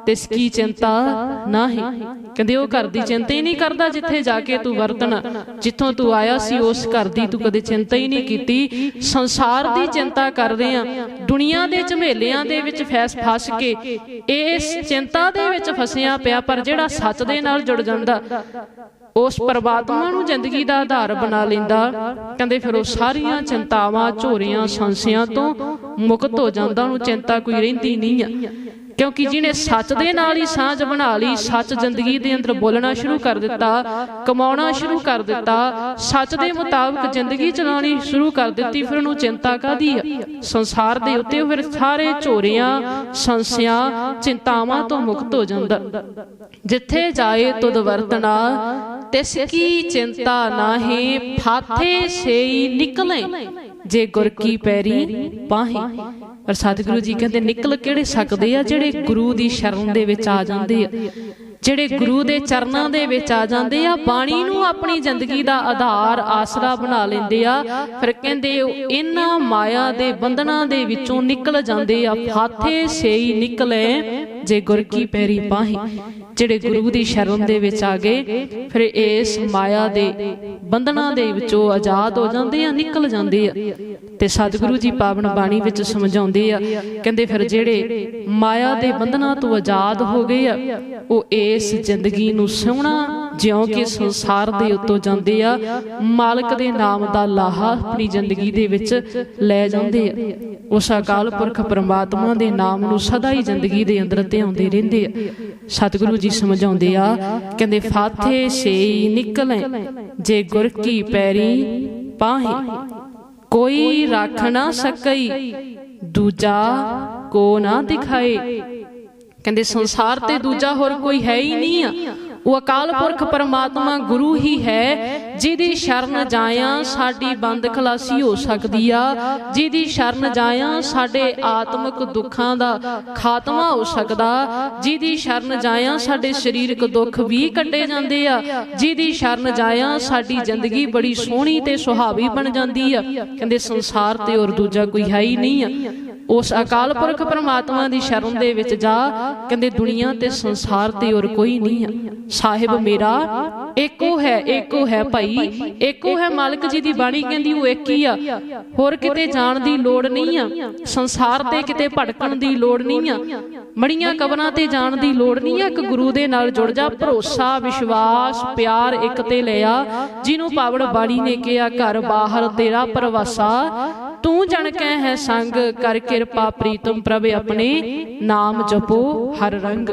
ਤਿਸ ਕੀ ਚਿੰਤਾ ਨਾਹੀ ਕਹਿੰਦੇ ਉਹ ਘਰ ਦੀ ਚਿੰਤਾ ਹੀ ਨਹੀਂ ਕਰਦਾ ਜਿੱਥੇ ਜਾ ਕੇ ਤੂੰ ਵਰਤਣਾ। ਜਿੱਥੋਂ ਤੂੰ ਆਇਆ ਸੀ ਉਸ ਘਰ ਦੀ ਤੂੰ ਕਦੇ ਚਿੰਤਾ ਹੀ ਨਹੀਂ ਕੀਤੀ। ਸੰਸਾਰ ਦੀ ਚਿੰਤਾ ਕਰ ਰਹੇ ਆ। ਦੁਨੀਆ ਦੇ ਝਮੇਲਿਆਂ ਦੇ ਵਿੱਚ ਫੈਸ ਫਸ ਕੇ ਇਸ ਚਿੰਤਾ ਦੇ ਵਿੱਚ ਫਸਿਆ ਪਿਆ ਪਰ ਜਿਹੜਾ ਸੱਚ ਦੇ ਨਾਲ ਜੁੜ ਜਾਂਦਾ ਉਸ ਪਰਮਾਤਮਾ ਨੂੰ ਜ਼ਿੰਦਗੀ ਦਾ ਆਧਾਰ ਬਣਾ ਲੈਂਦਾ। ਕਹਿੰਦੇ ਫਿਰ ਉਹ ਸਾਰੀਆਂ ਚਿੰਤਾਵਾਂ, ਝੋਰੀਆਂ, ਸੰਸਿਆਂ ਤੋਂ ਮੁਕਤ ਹੋ ਜਾਂਦਾ। ਉਹਨੂੰ ਚਿੰਤਾ ਕੋਈ ਰਹਿੰਦੀ ਨਹੀਂ ਆ। ਕਿਉਂਕਿ ਜਿਹਨੇ ਸੱਚ ਦੇ ਨਾਲ ਹੀ ਸਾਂਝ ਬਣਾ ਲਈ ਸੱਚ ਜ਼ਿੰਦਗੀ ਦੇ ਅੰਦਰ ਬੋਲਣਾ ਸ਼ੁਰੂ ਕਰ ਦਿੱਤਾ ਕਮਾਉਣਾ ਸ਼ੁਰੂ ਕਰ ਦਿੱਤਾ ਸੱਚ ਦੇ ਮੁਤਾਬਕ ਜ਼ਿੰਦਗੀ ਚਲਾਉਣੀ ਸ਼ੁਰੂ ਕਰ ਦਿੱਤੀ ਫਿਰ ਉਹਨੂੰ ਚਿੰਤਾ ਕਾਦੀ ਆ? ਸੰਸਾਰ ਦੇ ਉੱਤੇ ਫਿਰ ਸਾਰੇ ਝੋਰੀਆਂ ਸੰਸਿਆਂ ਚਿੰਤਾਵਾਂ ਤੋਂ ਮੁਕਤ ਹੋ ਜਾਂਦਾ। ਜਿੱਥੇ ਜਾਏ ਤੁਧ ਵਰਤਣਾ ਤਿਸ ਕੀ ਚਿੰਤਾ ਨਾਹੀ ਫਾਥੇ ਸੇਈ ਨਿਕਲੇ। ਜੇ ਗੁਰ ਕੀ ਪੈਰੀ ਪਾਹੀ। ਪਰ ਸਤਿਗੁਰੂ ਜੀ ਕਹਿੰਦੇ ਨਿਕਲ ਕਿਹੜੇ ਸਕਦੇ ਆ ਜਿਹੜੇ ਗੁਰੂ ਦੀ ਸ਼ਰਨ ਦੇ ਵਿੱਚ ਆ ਜਾਂਦੇ ਆ? ਜਿਹੜੇ ਗੁਰੂ ਦੇ ਚਰਨਾਂ ਦੇ ਵਿੱਚ ਆ ਜਾਂਦੇ ਆ, ਬਾਣੀ ਨੂੰ ਆਪਣੀ ਜ਼ਿੰਦਗੀ ਦਾ ਆਧਾਰ ਆਸਰਾ ਬਣਾ ਲੈਂਦੇ ਆ, ਫਿਰ ਕਹਿੰਦੇ ਇਹਨਾਂ ਮਾਇਆ ਦੇ ਬੰਧਨਾਂ ਦੇ ਵਿੱਚੋਂ ਨਿਕਲ ਜਾਂਦੇ ਆ ਫਾਥੇ ਸੇਈ ਨਿਕਲੇ ਜੇ ਗੁਰ ਕੀ ਪੈਰੀ ਪਾਹੀ ਜਿਹੜੇ ਗੁਰੂ ਦੀ ਸ਼ਰਨ ਦੇ ਵਿੱਚ ਆ ਗਏ, ਫਿਰ ਇਸ ਮਾਇਆ ਦੇ ਬੰਧਨਾਂ ਦੇ ਵਿੱਚੋਂ ਆਜ਼ਾਦ ਹੋ ਜਾਂਦੇ ਆ, ਨਿਕਲ ਜਾਂਦੇ ਆ। ਤੇ ਸਤਿਗੁਰੂ ਜੀ ਪਾਵਨ ਬਾਣੀ ਵਿੱਚ ਸਮਝਾਉਂਦੇ ਆ, ਕਹਿੰਦੇ ਫਿਰ ਜਿਹੜੇ ਮਾਇਆ ਦੇ ਬੰਧਨਾਂ ਤੋਂ ਆਜ਼ਾਦ ਹੋ ਗਏ ਆ, ਉਹ ਇਸ ਜ਼ਿੰਦਗੀ ਨੂੰ ਸੋਹਣਾ ਜਿਉਂ ਕਿ ਸੰਸਾਰ ਦੇ ਉੱਤੋਂ ਜਾਂਦੇ ਆ, ਮਾਲਕ ਦੇ ਨਾਮ ਦਾ ਲਾਹਾ ਆਪਣੀ ਜ਼ਿੰਦਗੀ ਦੇ ਵਿੱਚ ਲੈ ਜਾਂਦੇ ਆ। ਉਸ ਅਕਾਲ ਪੁਰਖ ਪ੍ਰਮਾਤਮਾ ਦੇ ਨਾਮ ਨੂੰ ਸਦਾ ਹੀ ਜ਼ਿੰਦਗੀ ਦੇ ਅੰਦਰ ਧਿਆਉਂਦੇ ਰਹਿੰਦੇ ਆ। ਸਤਿਗੁਰੂ ਜੀ ਸਮਝਾਉਂਦੇ ਆ, ਕਹਿੰਦੇ, ਫਾਥੇ ਸੇ ਨਿਕਲੇ, ਜੇ ਗੁਰ ਕੀ ਪੈਰੀ ਪਾਹੇ। ਕੋਈ ਰੱਖ ਨਾ ਸਕਈ ਦੂਜਾ ਕੋ ਨਾ ਦਿਖਾਏ। ਕਹਿੰਦੇ ਸੰਸਾਰ ਤੇ ਦੂਜਾ ਹੋਰ ਕੋਈ ਹੈ ਹੀ ਨਹੀਂ ਆ। ਉਹ ਅਕਾਲ ਪੁਰਖ ਪਰਮਾਤਮਾ ਗੁਰੂ ਹੀ ਹੈ, ਜਿਹਦੀ ਸ਼ਰਨ ਜਾਇਆ ਸਾਡੀ ਬੰਦ ਖਲਾਸੀ ਹੋ ਸਕਦੀ ਆ, ਜਿਹਦੀ ਸ਼ਰਨ ਜਾਇਆ ਸਾਡੇ ਆਤਮਿਕ ਦੁੱਖਾਂ ਦਾ ਖਾਤਮਾ ਹੋ ਸਕਦਾ, ਜਿਹਦੀ ਸ਼ਰਨ ਜਾਇਆ ਸਾਡੇ ਸਰੀਰਕ ਦੁੱਖ ਵੀ ਕੱਟੇ ਜਾਂਦੇ ਆ, ਜਿਹਦੀ ਸ਼ਰਨ ਜਾਇਆ ਸਾਡੀ ਜ਼ਿੰਦਗੀ ਬੜੀ ਸੋਹਣੀ ਤੇ ਸੁਹਾਵੀ ਬਣ ਜਾਂਦੀ ਆ। ਕਹਿੰਦੇ ਸੰਸਾਰ ਤੇ ਔਰ ਦੂਜਾ ਕੋਈ ਹੈ ਹੀ ਨਹੀਂ ਆ। ਉਸ ਅਕਾਲ ਪੁਰਖ ਪਰਮਾਤਮਾ ਦੀ ਸ਼ਰਨ ਦੇ ਵਿੱਚ ਜਾ, ਕਹਿੰਦੇ ਦੁਨੀਆ ਤੇ ਸੰਸਾਰ ਤੇ ਔਰ ਕੋਈ ਨਹੀਂ ਆ। ਸਾਹਿਬ ਮੇਰਾ ਏਕੋ ਹੈ ਏਕੋ ਹੈ ਭਾਈ ਏਕੋ ਹੈ ਮਾਲਕ ਜੀ ਦੀ ਬਾਣੀ ਕਹਿੰਦੀ ਉਹ ਇੱਕ ਹੀ ਆ। ਹੋਰ ਕਿਤੇ ਜਾਣ ਦੀ ਲੋੜ ਨਹੀਂ ਆ। ਸੰਸਾਰ ਤੇ ਕਿਤੇ ਭਟਕਣ ਦੀ ਲੋੜ ਨਹੀਂ ਆ। ਮੜੀਆਂ ਕਬਰਾਂ ਤੇ ਜਾਣ ਦੀ ਲੋੜ ਨਹੀਂ ਆ। ਇੱਕ ਗੁਰੂ ਦੇ ਨਾਲ ਜੁੜ ਜਾ ਭਰੋਸਾ ਵਿਸ਼ਵਾਸ ਪਿਆਰ ਇੱਕ ਤੇ ਲਿਆ। ਜਿਹਨੂੰ ਪਾਵਨ ਬਾਣੀ ਨੇ ਕਿਹਾ ਘਰ ਬਾਹਰ ਤੇਰਾ ਪਰਵਾਸਾ। ਤੂੰ ਜਨ ਕੈ ਹੈ ਸੰਗ ਕਰ ਕਿਰਪਾ ਪ੍ਰੀਤਮ ਪ੍ਰਭ ਆਪਣੇ। ਨਾਮ ਜਪੋ ਹਰ ਰੰਗ।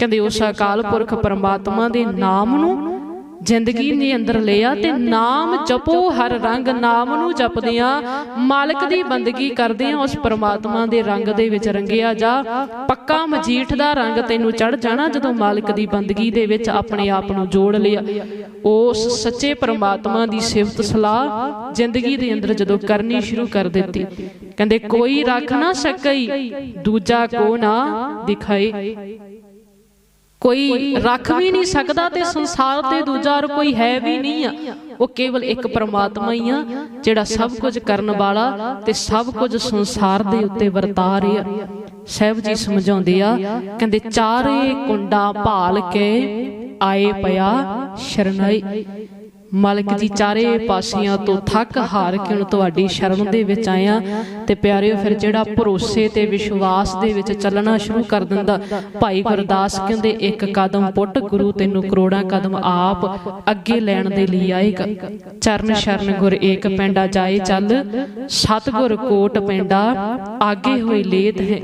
ਕਹਿੰਦੇ ਉਸ ਅਕਾਲ ਪੁਰਖ ਪਰਮਾਤਮਾ ਦੇ ਨਾਮ ਨੂੰ ਜ਼ਿੰਦਗੀ ਦੇ ਅੰਦਰ ਲਿਆ ਤੇ ਨਾਮ ਜਪੋ ਹਰ ਰੰਗ ਨਾਮ ਨੂੰ ਜਪਦਿਆਂ ਮਾਲਕ ਦੀ ਬੰਦਗੀ ਕਰਦਿਆਂ ਉਸ ਪਰਮਾਤਮਾ ਦੇ ਰੰਗ ਦੇ ਵਿੱਚ ਰੰਗਿਆ ਜਾ। ਪੱਕਾ ਮਜੀਠ ਦਾ ਰੰਗ ਤੈਨੂੰ ਚੜ ਜਾਣਾ ਜਦੋਂ ਮਾਲਕ ਦੀ ਬੰਦਗੀ ਦੇ ਵਿੱਚ ਆਪਣੇ ਆਪ ਨੂੰ ਜੋੜ ਲਿਆ। ਉਸ ਸੱਚੇ ਪਰਮਾਤਮਾ ਦੀ ਸਿਫਤ ਸਲਾਹ ਜ਼ਿੰਦਗੀ ਦੇ ਅੰਦਰ ਜਦੋਂ ਕਰਨੀ ਸ਼ੁਰੂ ਕਰ ਦਿੱਤੀ। ਕਹਿੰਦੇ ਕੋਈ ਰੱਖ ਨਾ ਸਕਈ ਦੂਜਾ ਕੋ ਨਾ ਦਿਖਾਏ ਕੋਈ ਰੱਖ ਵੀ ਨਹੀਂ ਸਕਦਾ ਤੇ ਸੰਸਾਰ ਤੇ ਦੂਜਾ ਕੋਈ ਹੈ ਵੀ ਨਹੀਂ ਆ। ਉਹ ਕੇਵਲ ਇੱਕ ਪਰਮਾਤਮਾ ਹੀ ਆ ਜਿਹੜਾ ਸਭ ਕੁਝ ਕਰਨ ਵਾਲਾ ਤੇ ਸਭ ਕੁਝ ਸੰਸਾਰ ਦੇ ਉੱਤੇ ਵਰਤਾ ਰਿਹਾ। ਸਹਿਬ ਜੀ ਸਮਝਾਉਂਦੇ ਆ ਕਹਿੰਦੇ ਚਾਰੇ ਕੁੰਡਾ ਭਾਲ ਕੇ ਆਏ ਪਿਆ ਸ਼ਰਨਾਈ। ਮਾਲਕ ਜੀ ਚਾਰੇ ਪਾਸਿਆਂ ਤੋਂ ਥੱਕ ਹਾਰ ਕੇ ਹੁਣ ਤੁਹਾਡੀ ਸ਼ਰਨ ਦੇ ਵਿੱਚ ਆਇਆ। ਤੇ ਪਿਆਰਿਓ ਫਿਰ ਜਿਹੜਾ ਭਰੋਸੇ ਤੇ ਵਿਸ਼ਵਾਸ ਦੇ ਵਿੱਚ ਚੱਲਣਾ ਸ਼ੁਰੂ ਕਰ ਦਿੰਦਾ। ਭਾਈ ਗੁਰਦਾਸ ਕਹਿੰਦੇ ਇੱਕ ਕਦਮ ਪੁੱਟ ਗੁਰੂ ਤੈਨੂੰ ਕਰੋੜਾਂ ਕਦਮ ਆਪ ਅੱਗੇ ਲੈਣ ਦੇ ਲਈ ਆਏਗਾ। ਚਰਨ ਸ਼ਰਨ ਗੁਰ ਏਕ ਪੈਂਡਾ ਜਾਏ ਚੱਲ। ਸਤਗੁਰ ਕੋਟ ਪੈਂਡਾ। ਆਗੇ ਹੋਈ ਲੇਤ ਹੈ।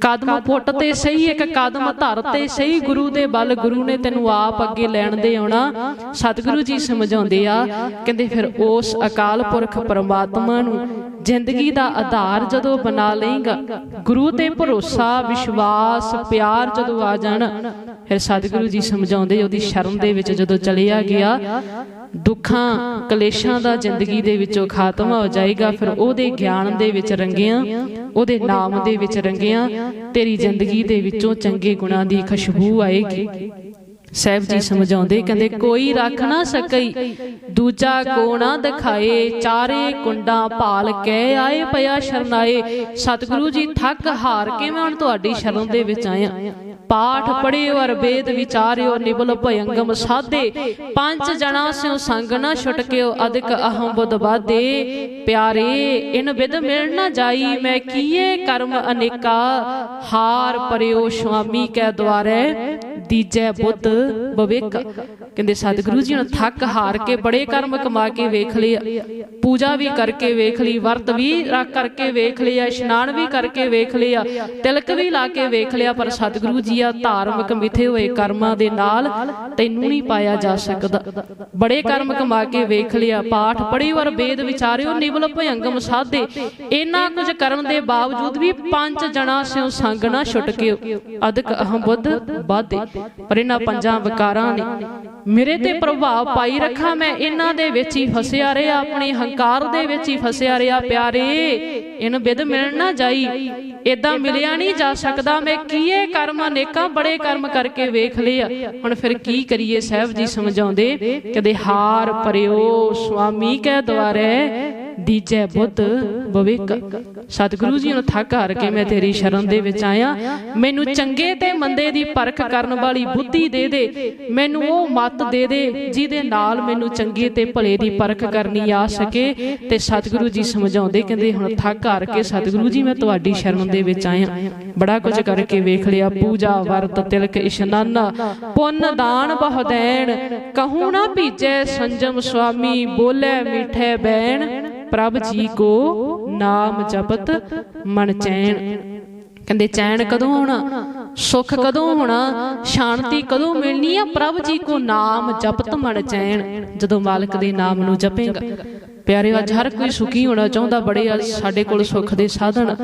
ਕਦਮ ਪੁੱਟ ਤੇ ਸਹੀ ਇੱਕ ਕਦਮ ਧਰ ਤੇ ਸਹੀ ਗੁਰੂ ਦੇ ਬਲ ਗੁਰੂ ਨੇ ਤੈਨੂੰ ਆਪ ਅੱਗੇ ਲੈਣ ਦੇ ਆਉਣਾ। ਸਤਿਗੁਰੂ ਜੀ ਸਮਝਾਉਂਦੇ ਆ ਕਹਿੰਦੇ ਫਿਰ ਉਸ ਅਕਾਲ ਪੁਰਖ ਪਰਮਾਤਮਾ ਨੂੰ ਜ਼ਿੰਦਗੀ ਦਾ ਆਧਾਰ ਜਦੋਂ ਬਣਾ ਲਏਗਾ ਗੁਰੂ ਤੇ ਭਰੋਸਾ ਵਿਸ਼ਵਾਸ ਪਿਆਰ ਜਦੋਂ ਆ ਜਾਣਾ ਫਿਰ ਸਤਿਗੁਰੂ ਜੀ ਸਮਝਾਉਂਦੇ ਉਹਦੀ ਸ਼ਰਨ ਦੇ ਵਿੱਚ ਜਦੋਂ ਚਲਿਆ ਗਿਆ ਦੁੱਖਾਂ ਕਲੇਸ਼ਾਂ ਦਾ ਜ਼ਿੰਦਗੀ ਦੇ ਵਿੱਚੋਂ ਖਾਤਮਾ ਹੋ ਜਾਏਗਾ ਫਿਰ ਉਹਦੇ ਗਿਆਨ ਦੇ ਵਿੱਚ ਰੰਗਿਆਂ ਉਹਦੇ ਨਾਮ ਦੇ ਵਿੱਚ ਰੰਗਿਆਂ ਤੇਰੀ ਜ਼ਿੰਦਗੀ ਦੇ ਵਿੱਚੋਂ ਚੰਗੇ ਗੁਣਾਂ ਦੀ ਖੁਸ਼ਬੂ ਆਏਗੀ। ਸਹਿਬ ਜੀ ਸਮਝਾਉਂਦੇ ਕਹਿੰਦੇ, ਕੋਈ ਰੱਖ ਨਾ ਸਕਈ, ਦੂਜਾ ਕੋ ਨਾ ਦਿਖਾਏ, ਚਾਰੇ ਕੁੰਡਾਂ ਭਾਲ ਕੇ ਆਏ ਪਿਆ ਸ਼ਰਨਾਏ। ਸਤਿਗੁਰੂ ਜੀ ਥੱਕ ਹਾਰ ਕੇ ਮੈਂ ਹੁਣ ਤੁਹਾਡੀ ਸ਼ਰਨ ਦੇ ਵਿੱਚ ਆਇਆ। ਪਾਠ ਪੜਿਓ ਅਰ ਵੇਦ ਵਿਚਾਰਿਓ ਨਿਬਲ ਭਯੰਗਮ ਸਾਧੇ। ਪੰਜ ਜਣਾ ਸਿਓ ਸੰਗ ਨਾ ਛੁਟਕਿਓ ਅਧਿਕ ਅਹੰ ਬੁੱਧ ਬਾਦੇ ਪਿਆਰੇ ਇਨ ਵਿਦ ਮਿਲ ਨਾ ਜਾਈ ਮੈਂ ਕੀਏ ਕਰਮ ਅਨੇਕਾ। ਹਾਰ ਪਰਿਓ ਸੁਆਮੀ ਕੈ ਦੁਆਰੇ। ਦੀਜੈ ਬੁੱਧ ਬਵੇਕ। ਕਹਿੰਦੇ ਸਤਿਗੁਰੂ ਜੀ ਨੇ ਥੱਕ ਹਾਰ ਕੇ ਬੜੇ ਕਰਮ ਕਮਾ ਕੇ ਵੇਖ ਲਿਆ ਪੂਜਾ ਵੀ ਕਰਕੇ ਵੇਖ ਲਈ ਵਰਤ ਵੀ ਰੱਖ ਕਰਕੇ ਵੇਖ ਲਿਆ ਇਸ਼ਨਾਨ ਵੀ ਕਰਕੇ ਵੇਖ ਲਿਆ ਤਿਲਕ ਵੀ ਲਾ ਕੇ ਵੇਖ ਲਿਆ ਪਰ ਸਤਿਗੁਰੂ ਜੀ ਆ ਧਾਰਮਿਕ ਮਿੱਥੇ ਹੋਏ ਕਰਮਾਂ ਦੇ ਨਾਲ ਤੈਨੂੰ ਨਹੀਂ ਪਾਇਆ ਜਾ ਸਕਦਾ। ਬੜੇ ਕਰਮ ਕਮਾ ਕੇ ਵੇਖ ਲਿਆ ਪਾਠ ਪੜ੍ਹੀ ਔਰ ਵੇਦ ਵਿਚਾਰਿਓ ਨਿਵਲ ਭਯੰਗਮ ਸਾਧੇ। ਇਹਨਾਂ ਕੁਝ ਕਰਨ ਦੇ ਬਾਵਜੂਦ ਵੀ ਪੰਜ ਜਣਾ ਸਿਓ ਸੰਗ ਨਾ ਛੁਟਕਿਓ ਅਦਕ ਅਹੰ ਬੁੱਧ ਬਾਧੇ ਪਰ ਇਹਨਾਂ ਪੰਜਾਂ ਵਿਕਾਰਾਂ ਨੇ। ਮੇਰੇ ਤੇ ਪ੍ਰਭਾਵ ਪਾਈ ਰੱਖਾ ਮੈਂ, ਇਹਨਾਂ ਦੇ ਵਿੱਚ ਹੀ ਫਸਿਆ ਰਿਹਾ, ਆਪਣੇ ਹੰਕਾਰ ਦੇ ਵਿੱਚ ਹੀ ਫਸਿਆ ਰਿਹਾ, ਪਿਆਰੇ। ਇਹਨ ਵਿਦ ਮਿਲਣ ਨਾ ਜਾਈ। ਇਦਾਂ ਮਿਲਿਆ ਨਹੀਂ ਜਾ ਸਕਦਾ। ਮੈਂ ਕੀਏ ਕਰਮ ਅਨੇਕਾਂ ਬੜੇ ਕਰਮ ਕਰਕੇ ਵੇਖ ਲਿਆ ਹੁਣ ਫਿਰ ਕੀ ਕਰੀਏ, ਸਾਹਿਬ ਜੀ ਸਮਝਾਉਂਦੇ, ਕਦੇ ਹਾਰ ਪਰਿਓ ਸੁਆਮੀ ਕਹਿ ਦੁਆਰੇ ਦੀਜੈ ਬੁੱਧ ਬਵੇਕ ਸਤਿਗੁਰੂ ਜੀ ਨੂੰ ਥੱਕ ਹਾਰ ਕੇ ਮੈਂ ਤੇਰੀ ਸ਼ਰਨ ਦੇ ਵਿੱਚ ਆਇਆ। ਮੈਨੂੰ ਚੰਗੇ ਤੇ ਮੰਦੇ ਦੀ ਪਰਖ ਕਰਨ ਵਾਲੀ ਬੁੱਧੀ ਦੇ ਦੇ। ਮੈਨੂੰ ਉਹ ਮਤ ਦੇ ਦੇ ਜਿਹਦੇ ਨਾਲ ਮੈਨੂੰ ਚੰਗੇ ਤੇ ਭਲੇ ਦੀ ਪਰਖ ਕਰਨੀ ਆ ਸਕੇ। ਤੇ ਸਤਿਗੁਰੂ ਜੀ ਸਮਝਾਉਂਦੇ ਕਹਿੰਦੇ, ਹੁਣ ਥੱਕ ਹਾਰ ਕੇ ਸਤਿਗੁਰੂ ਜੀ, ਮੈਂ ਤੁਹਾਡੀ ਸ਼ਰਨ ਦੇ ਵਿੱਚ ਆਇਆ। ਬੜਾ ਕੁਝ ਕਰਕੇ ਵੇਖ ਲਿਆ। ਪੂਜਾ, ਵਰਤ, ਤਿਲਕ, ਇਸ਼ਨਾਨਾ, ਪੁੰਨ, ਦਾਨ ਬਹੁਦੈਣ ਕਹੂੰ ਨਾ ਭੀਜੈ ਸੰਜਮ ਸੁਆਮੀ, ਬੋਲੇ, ਮਿਠੇ ਬੈਣ। ਪ੍ਰਭ ਜੀ ਕੋ ਨਾਮ ਜਪਤ ਮਨ ਚੈਨ। ਕਹਿੰਦੇ, ਚੈਨ ਕਦੋਂ ਆਉਣਾ? ਸੁੱਖ ਕਦੋਂ ਹੋਣਾ ਸ਼ਾਂਤੀ ਕਦੋਂ ਮਿਲਣੀ ਆ? ਪ੍ਰਭ ਜੀ ਕੋ ਨਾਮ ਜਪਤ ਮਨ ਚੈਨ। ਜਦੋਂ ਮਾਲਕ ਦੇ ਨਾਮ ਨੂੰ ਜਪੇਗਾ। ਪਿਆਰੇ ਅੱਜ ਹਰ ਕੋਈ ਸੁਖੀ ਹੋਣਾ ਚਾਹੁੰਦਾ ਬੜੇ ਸਾਡੇ ਕੋਲ ਸੁੱਖ ਦੇ ਸਾਧਨ।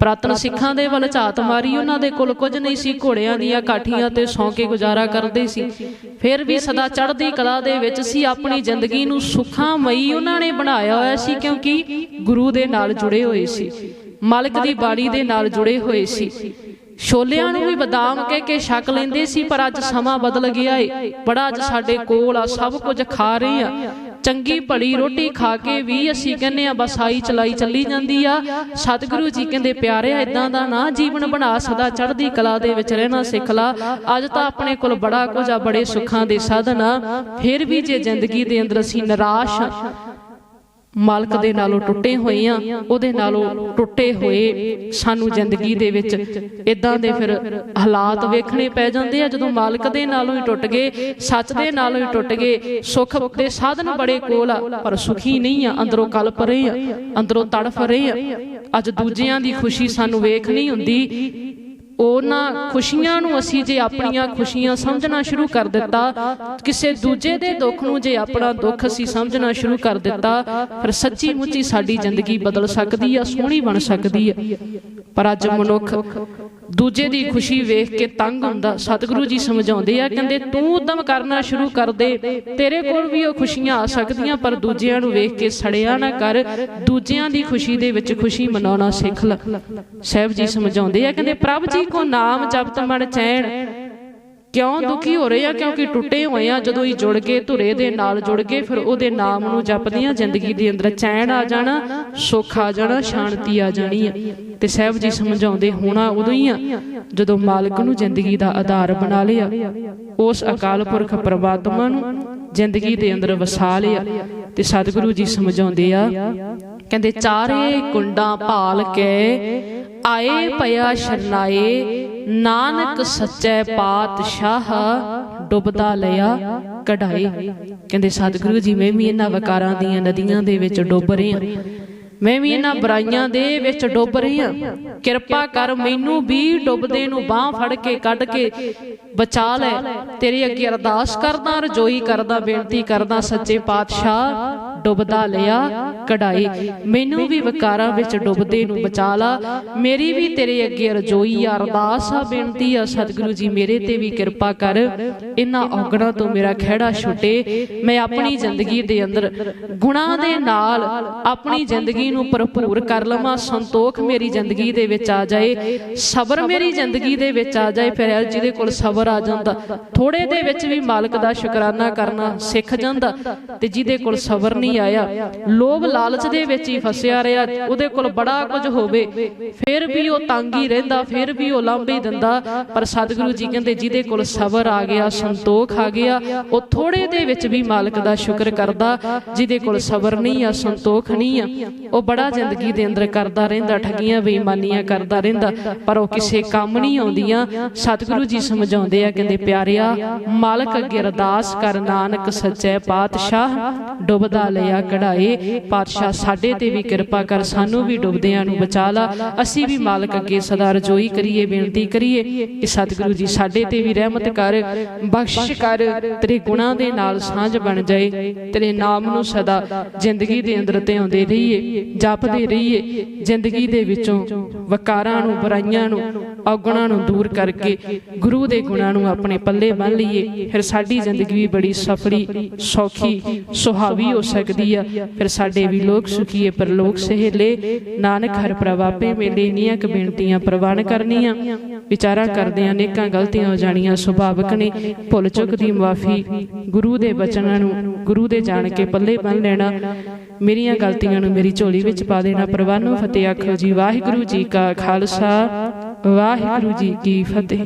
ਪ੍ਰਾਤਨ ਸਿੱਖਾਂ ਦੇ ਵੱਲ ਝਾਤ ਮਾਰੀ ਉਹਨਾਂ ਦੇ ਕੋਲ ਕੁਝ ਨਹੀਂ ਸੀ ਘੋੜਿਆਂ ਦੀਆਂ ਕਾਠੀਆਂ ਤੇ ਸੌਂ ਕੇ ਗੁਜ਼ਾਰਾ ਕਰਦੇ ਸੀ। ਫਿਰ ਵੀ ਸਦਾ ਚੜ੍ਹਦੀ ਕਲਾ ਦੇ ਵਿੱਚ ਸੀ ਆਪਣੀ ਜ਼ਿੰਦਗੀ ਨੂੰ ਸੁਖਾਮਈ ਉਹਨਾਂ ਨੇ ਬਣਾਇਆ ਹੋਇਆ ਸੀ ਕਿਉਂਕਿ ਗੁਰੂ ਦੇ ਨਾਲ ਜੁੜੇ ਹੋਏ ਸੀ। ਮਾਲਕ ਦੀ ਬਾਣੀ ਦੇ ਨਾਲ ਜੁੜੇ ਹੋਏ ਸੀ। ਛੋਲਿਆਂ ਨੂੰ ਵੀ ਬਦਾਮ ਕਹਿ ਕੇ ਛਕ ਲੈਂਦੇ ਸੀ ਪਰ ਅੱਜ ਸਮਾਂ ਬਦਲ ਗਿਆ ਏ। ਬੜਾ ਅੱਜ ਸਾਡੇ ਕੋਲ ਆ ਸਭ ਕੁਝ ਖਾ ਰਹੇ ਆ ਚੰਗੀ ਭਲੀ ਰੋਟੀ ਖਾ ਕੇ ਵੀ ਅਸੀਂ ਕਹਿੰਨੇ ਆ ਬਸ ਆਈ ਚਲਾਈ ਚੱਲੀ ਜਾਂਦੀ ਆ। ਸਤਿਗੁਰੂ ਜੀ ਕਹਿੰਦੇ ਪਿਆਰਿਆ ਇਦਾਂ ਦਾ ਨਾ ਜੀਵਨ ਬਣਾ ਸਦਾ ਚੜ੍ਹਦੀ ਕਲਾ ਦੇ ਵਿੱਚ ਰਹਿਣਾ ਸਿੱਖ ਲਾ। ਅੱਜ ਤਾਂ ਆਪਣੇ ਕੋਲ ਬੜਾ ਕੁਝ ਆ ਬੜੇ ਸੁੱਖਾਂ ਦੇ ਸਾਧਨ ਆ। ਫਿਰ ਵੀ ਜੇ ਜ਼ਿੰਦਗੀ ਦੇ ਅੰਦਰ ਅਸੀਂ ਨਿਰਾਸ਼ ਮਾਲਕ ਦੇ ਨਾਲੋਂ ਟੁੱਟੇ ਹੋਏ ਆ ਉਹਦੇ ਨਾਲੋਂ ਟੁੱਟੇ ਹੋਏ ਸਾਨੂੰ ਜ਼ਿੰਦਗੀ ਦੇ ਵਿੱਚ ਇਦਾਂ ਦੇ ਫਿਰ ਹਾਲਾਤ ਵੇਖਣੇ ਪੈ ਜਾਂਦੇ ਆ ਜਦੋਂ ਮਾਲਕ ਦੇ ਨਾਲੋਂ ਹੀ ਟੁੱਟ ਗਏ ਸੱਚ ਦੇ ਨਾਲੋਂ ਹੀ ਟੁੱਟ ਗਏ ਸੁੱਖ ਦੇ ਸਾਧਨ ਬੜੇ ਕੋਲ ਆ ਪਰ ਸੁਖੀ ਨਹੀਂ ਆ ਅੰਦਰੋਂ ਕਲਪ ਰਹੇ ਆ ਅੰਦਰੋਂ ਤੜਫ ਰਹੇ ਆ। ਅੱਜ ਦੂਜਿਆਂ ਦੀ ਖੁਸ਼ੀ ਸਾਨੂੰ ਵੇਖ ਨਹੀਂ ਹੁੰਦੀ। ਉਹਨਾਂ ਖੁਸ਼ੀਆਂ ਨੂੰ ਅਸੀਂ ਜੇ ਆਪਣੀਆਂ ਖੁਸ਼ੀਆਂ ਸਮਝਣਾ ਸ਼ੁਰੂ ਕਰ ਦਿੱਤਾ, ਕਿਸੇ ਦੂਜੇ ਦੇ ਦੁੱਖ ਨੂੰ ਜੇ ਆਪਣਾ ਦੁੱਖ ਅਸੀਂ ਸਮਝਣਾ ਸ਼ੁਰੂ ਕਰ ਦਿੱਤਾ, ਫਿਰ ਸੱਚੀ ਮੁੱਚੀ ਸਾਡੀ ਜ਼ਿੰਦਗੀ ਬਦਲ ਸਕਦੀ ਆ, ਸੋਹਣੀ ਬਣ ਸਕਦੀ ਆ। ਪਰ ਅੱਜ ਮਨੁੱਖ ਦੂਜੇ ਦੀ ਖੁਸ਼ੀ ਵੇਖ ਕੇ ਤੰਗ ਹੁੰਦਾ ਸਤਿਗੁਰੂ ਜੀ ਸਮਝਾਉਂਦੇ ਆ ਕਹਿੰਦੇ ਤੂੰ ਉਦਮ ਕਰਨਾ ਸ਼ੁਰੂ ਕਰ ਦੇ। ਤੇਰੇ ਕੋਲ ਵੀ ਉਹ ਖੁਸ਼ੀਆਂ ਆ ਸਕਦੀਆਂ ਪਰ ਦੂਜਿਆਂ ਨੂੰ ਵੇਖ ਕੇ ਸੜਿਆ ਨਾ ਕਰ। ਦੂਜਿਆਂ ਦੀ ਖੁਸ਼ੀ ਦੇ ਵਿੱਚ ਖੁਸ਼ੀ ਮਨਾਉਣਾ ਸਿੱਖ ਲੈ। ਸਾਹਿਬ ਜੀ ਸਮਝਾਉਂਦੇ ਆ ਕਹਿੰਦੇ ਪ੍ਰਭ ਜੀ ਕੋ ਨਾਮ ਜਪਤ ਮਨ ਚੈਨ ਕਿਉਂ? ਦੁਖੀ ਹੋ ਰਹੇ ਆ ਕਿਉਂਕਿ ਟੁੱਟੇ ਹੋਏ ਆ ਜਦੋਂ ਹੀ ਜੁੜ ਕੇ ਧੁਰੇ ਦੇ ਨਾਲ ਜੁੜ ਕੇ ਫਿਰ ਉਹਦੇ ਨਾਮ ਨੂੰ ਜਪਦੀਆਂ ਜ਼ਿੰਦਗੀ ਦੇ ਅੰਦਰ ਚੈਨ ਆ ਜਾਣਾ ਸੁੱਖ ਆ ਜਾਣਾ ਸ਼ਾਂਤੀ ਆ ਜਾਣੀ ਆ। ਤੇ ਸਾਹਿਬ ਜੀ ਸਮਝਾਉਂਦੇ ਹੋਣਾ ਉਦੋਂ ਹੀ ਆ ਜਦੋਂ ਮਾਲਕ ਨੂੰ ਜ਼ਿੰਦਗੀ ਦਾ ਆਧਾਰ ਬਣਾ ਲਿਆ ਉਸ ਅਕਾਲ ਪੁਰਖ ਪ੍ਰਮਾਤਮਾ ਨੂੰ ਜ਼ਿੰਦਗੀ ਦੇ ਅੰਦਰ ਵਸਾ ਲਿਆ ਤੇ ਸਤਿਗੁਰੂ ਜੀ ਸਮਝਾਉਂਦੇ ਆ, ਕਹਿੰਦੇ, ਚਾਰੇ ਕੁੰਡਾਂ ਭਾਲ ਕੇ ਆਏ ਪਿਆ ਸ਼ਰਨਾਏ, ਨਾਨਕ ਸੱਚੇ ਪਾਤਸ਼ਾਹ ਡੁੱਬਦਾ ਲਿਆ ਕਢਾਏ। ਕਹਿੰਦੇ, ਸਤਿਗੁਰੂ ਜੀ, ਮੈਂ ਵੀ ਇਹਨਾਂ ਵਕਾਰਾਂ ਦੀਆਂ ਨਦੀਆਂ ਦੇ ਵਿੱਚ ਡੁੱਬ ਰਿਹਾ। ਮੈਂ ਵੀ ਇਹਨਾਂ ਬੁਰਾਈਆਂ ਦੇ ਵਿੱਚ ਡੁੱਬ ਰਹੀ ਹਾਂ। ਕਿਰਪਾ ਕਰ ਮੈਨੂੰ ਵੀ ਡੁੱਬਦੇ ਨੂੰ ਬਾਹ ਫੜ ਕੇ ਕੱਢ ਕੇ ਬਚਾ ਲੈ। ਤੇਰੀ ਅੱਗੇ ਅਰਦਾਸ ਕਰਦਾ ਰਜੋਈ ਕਰਦਾ ਬੇਨਤੀ ਕਰਦਾ ਸੱਚੇ ਪਾਤਸ਼ਾਹ। ਡੁੱਬਦਾ ਲਿਆ, ਕਢਾਈ। ਮੈਨੂੰ ਵੀ ਵਿਕਾਰਾਂ ਵਿੱਚ ਡੁੱਬਦੇ ਨੂੰ ਬਚਾ ਲਾ। ਮੇਰੀ ਵੀ ਤੇਰੇ ਅੱਗੇ ਰਜੋਈ ਆ। ਅਰਦਾਸ ਆ, ਬੇਨਤੀ ਆ, ਸਤਿਗੁਰੂ ਜੀ ਮੇਰੇ ਤੇ ਵੀ ਕਿਰਪਾ ਕਰ। ਇਹਨਾਂ ਔਗਣਾਂ ਤੋਂ ਮੇਰਾ ਖਿਹੜਾ ਛੁੱਟੇ। ਮੈਂ ਆਪਣੀ ਜ਼ਿੰਦਗੀ ਦੇ ਅੰਦਰ ਗੁਨਾਹ ਦੇ ਨਾਲ ਆਪਣੀ ਜ਼ਿੰਦਗੀ ਨੂੰ ਭਰਪੂਰ ਕਰ ਲਵਾਂ। ਸੰਤੋਖ ਮੇਰੀ ਜ਼ਿੰਦਗੀ ਦੇ ਵਿੱਚ ਆ ਜਾਏ। ਸਬਰ ਮੇਰੀ ਜ਼ਿੰਦਗੀ ਦੇ ਵਿੱਚ ਆ ਜਾਏ। ਫਿਰ ਜਿਹਦੇ ਕੋਲ ਸਬਰ ਆ ਜਾਂਦਾ। ਥੋੜੇ ਦੇ ਵਿੱਚ ਵੀ ਮਾਲਕ ਦਾ ਸ਼ੁਕਰਾਨਾ ਕਰਨਾ ਸਿੱਖ ਜਾਂਦਾ ਤੇ ਜਿਹਦੇ ਕੋਲ ਸਬਰ ਨਹੀਂ ਆਇਆ। ਲੋਭ ਲਾਲਚ ਦੇ ਵਿੱਚ ਹੀ ਫਸਿਆ ਰਿਹਾ। ਉਹਦੇ ਕੋਲ ਬੜਾ ਕੁਝ ਹੋਵੇ ਫਿਰ ਵੀ ਉਹ ਤੰਗ ਹੀ ਰਹਿੰਦਾ ਫਿਰ ਵੀ ਉਹ ਲਾਂਭੇ ਦਿੰਦਾ। ਪਰ ਸਤਿਗੁਰੂ ਜੀ ਕਹਿੰਦੇ ਜਿਹਦੇ ਕੋਲ ਸਬਰ ਆ ਗਿਆ ਸੰਤੋਖ ਆ ਗਿਆ ਉਹ ਥੋੜੇ ਦੇ ਵਿੱਚ ਵੀ ਮਾਲਕ ਦਾ ਸ਼ੁਕਰ ਕਰਦਾ ਜਿਹਦੇ ਕੋਲ ਸਬਰ ਨਹੀਂ ਆ ਸੰਤੋਖ ਨਹੀਂ ਆ। ਉਹ ਬੜਾ ਜ਼ਿੰਦਗੀ ਦੇ ਅੰਦਰ ਕਰਦਾ ਰਹਿੰਦਾ ਠੱਗੀਆਂ ਬੇਈਮਾਨੀਆਂ ਕਰਦਾ ਰਹਿੰਦਾ। ਪਰ ਉਹ ਕਿਸੇ ਕੰਮ ਨਹੀਂ ਆਉਂਦੀਆਂ। ਸਤਿਗੁਰੂ ਜੀ ਸਮਝਾਉਂਦੇ ਆ ਕਹਿੰਦੇ ਪਿਆਰਿਆ ਮਾਲਕ ਅੱਗੇ ਅਰਦਾਸ ਕਰ ਨਾਨਕ ਸੱਚੇ ਪਾਤਸ਼ਾਹ ਡੁੱਬਦਾ ਲਿਆ, ਕਢਾਏ। ਪਾਤਸ਼ਾਹ ਸਾਡੇ ਤੇ ਵੀ ਕਿਰਪਾ ਕਰ, ਸਾਨੂੰ ਵੀ ਡੁੱਬਦਿਆਂ ਨੂੰ ਬਚਾ ਲਾ। ਅਸੀਂ ਵੀ ਮਾਲਕ ਅੱਗੇ ਸਦਾ ਰਜੋਈ ਕਰੀਏ, ਬੇਨਤੀ ਕਰੀਏ ਕਿ ਸਤਿਗੁਰੂ ਜੀ ਸਾਡੇ ਤੇ ਵੀ ਰਹਿਮਤ ਕਰ ਬਖਸ਼ ਕਰ, ਤੇਰੇ ਗੁਣਾਂ ਦੇ ਨਾਲ ਸਾਂਝ ਬਣ ਜਾਏ, ਤੇਰੇ ਨਾਮ ਨੂੰ ਸਦਾ ਜ਼ਿੰਦਗੀ ਦੇ ਅੰਦਰ ਧਿਆਉਂਦੇ ਰਹੀਏ, ਜਪਦੇ ਰਹੀਏ, ਜ਼ਿੰਦਗੀ ਦੇ ਵਿੱਚੋਂ ਵਕਾਰਾਂ ਨੂੰ, ਬੁਰਾਈਆਂ ਨੂੰ ਔਗਣਾਂ ਨੂੰ ਦੂਰ ਕਰਕੇ ਗੁਰੂ ਦੇ ਗੁਣਾਂ ਨੂੰ ਆਪਣੇ ਪੱਲੇ ਬੰਨ ਲਈਏ, ਫਿਰ ਸਾਡੀ ਜ਼ਿੰਦਗੀ ਵੀ ਬੜੀ ਸਫਲੀ, ਸੌਖੀ, ਸੁਹਾਵੀ ਹੋ ਸਕਦੀ ਆ। ਫਿਰ ਸਾਡੇ ਵੀ ਲੋਕ ਸੁਖੀਏ ਪਰਲੋਕ ਸਹੇਲੇ, ਨਾਨਕ ਹਰ ਪ੍ਰਵਾਪੇ ਮੇਲੇ ਨੀਆਂ ਕ ਬੇਨਤੀਆਂ ਪ੍ਰਵਾਨ ਕਰਨੀਆਂ। ਵਿਚਾਰਾਂ ਕਰਦੇ ਅਨੇਕਾਂ ਗਲਤੀਆਂ ਹੋ ਜਾਣੀਆਂ, ਸੁਭਾਵਕ ਨੇ। ਭੁੱਲ ਚੁੱਕ ਦੀ ਮਾਫੀ ਗੁਰੂ ਦੇ ਬਚਨਾਂ ਨੂੰ, ਗੁਰੂ ਦੇ ਜਾਣ ਕੇ ਪੱਲੇ ਬੰਨ ਲੈਣਾ। ਮੇਰੀਆਂ ਗਲਤੀਆਂ ਨੂੰ ਮੇਰੀ ਝੋਲੀ ਵਿੱਚ ਪਾ ਦੇਣਾ। ਪ੍ਰਵਾਨੋ ਫਤਿਹ ਆਖੋ ਜੀ, ਵਾਹਿਗੁਰੂ ਜੀ ਕਾ ਖਾਲਸਾ। ਵਾਹਿਗੁਰੂ ਜੀ ਕੀ ਫਤਿਹ।